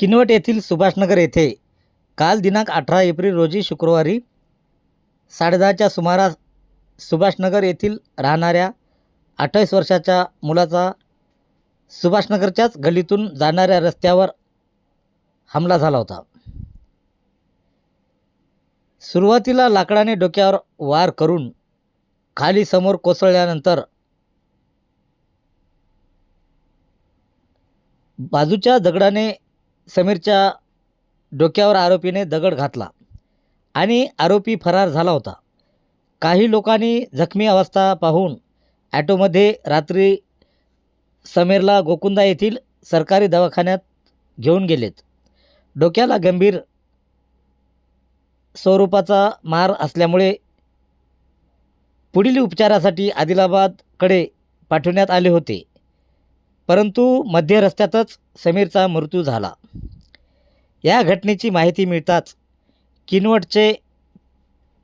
किनवट येथील सुभाषनगर येथे काल दिनांक अठरा एप्रिल रोजी शुक्रवारी साडेदहाच्या सुमारास सुभाषनगर येथील राहणाऱ्या अठ्ठावीस वर्षाच्या मुलाचा सुभाषनगरच्याच गलीतून जाणाऱ्या रस्त्यावर हमला झाला होता. सुरुवातीला लाकडाने डोक्यावर वार करून खाली समोर कोसळल्यानंतर बाजूच्या दगडाने समीरच्या डोक्यावर आरोपीने दगड घातला आणि आरोपी फरार झाला होता. काही लोकांनी जखमी अवस्था पाहून ॲटोमध्ये रात्री समीरला गोकुंदा येथील सरकारी दवाखान्यात घेऊन गेलेत. डोक्याला गंभीर स्वरूपाचा मार असल्यामुळे पुढील उपचारासाठी आदिलाबादकडे पाठवण्यात आले होते. परंतु मध्य रस्त्यातच समीरचा मृत्यू झाला. या घटनेची माहिती मिळताच किनवटचे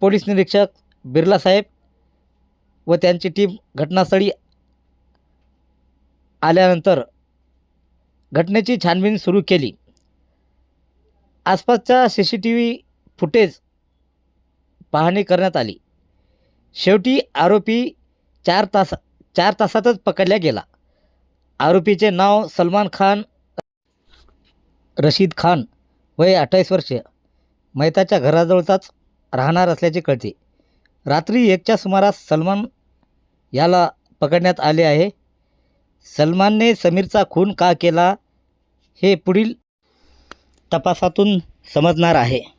पोलीस निरीक्षक बिर्लासाहेब व त्यांची टीम घटनास्थळी आल्यानंतर घटनेची छानबीन सुरू केली. आसपासच्या C C T V footage पाहणी करण्यात आली. शेवटी आरोपी चार तास चार तासातच पकडला गेला. आरोपीचे नाव सलमान खान रशीद खान वय अठ्ठावीस वर्षे. मैताच्या घराजवळचाच राहणार असल्याचे कळते. रात्री एकच्या सुमारास सलमान याला पकडण्यात आले आहे. सलमानने समीरचा खून का केला हे पुढील तपासातून समजणार आहे.